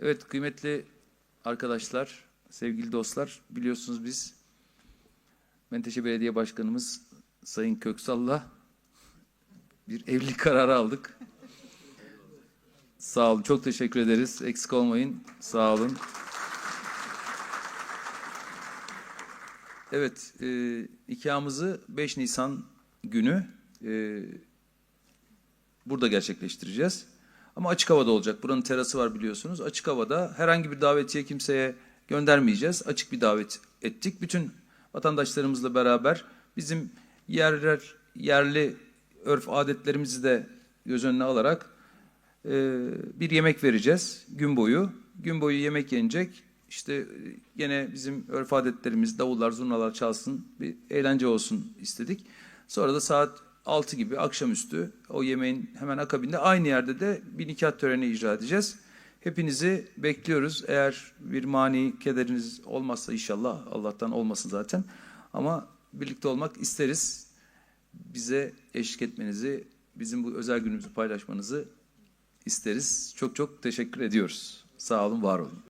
Evet kıymetli arkadaşlar, sevgili dostlar biliyorsunuz biz Menteşe Belediye Başkanımız Sayın Köksal'la bir evlilik kararı aldık. Sağ olun, çok teşekkür ederiz. Eksik olmayın, sağ olun. Evet, e, nikahımızı 5 Nisan günü e, burada gerçekleştireceğiz. Ama açık havada olacak. Buranın terası var biliyorsunuz. Açık havada herhangi bir davetiye kimseye göndermeyeceğiz. Açık bir davet ettik. Bütün vatandaşlarımızla beraber bizim yerler, yerli örf adetlerimizi de göz önüne alarak e, bir yemek vereceğiz gün boyu. Gün boyu yemek yenecek. İşte e, gene bizim örf adetlerimiz, davullar, zurnalar çalsın, bir eğlence olsun istedik. Sonra da saat 6 gibi akşamüstü o yemeğin hemen akabinde aynı yerde de bir nikah töreni icra edeceğiz. Hepinizi bekliyoruz. Eğer bir mani kederiniz olmazsa inşallah Allah'tan olmasın zaten. Ama birlikte olmak isteriz. Bize eşlik etmenizi, bizim bu özel günümüzü paylaşmanızı isteriz. Çok çok teşekkür ediyoruz. Sağ olun, var olun.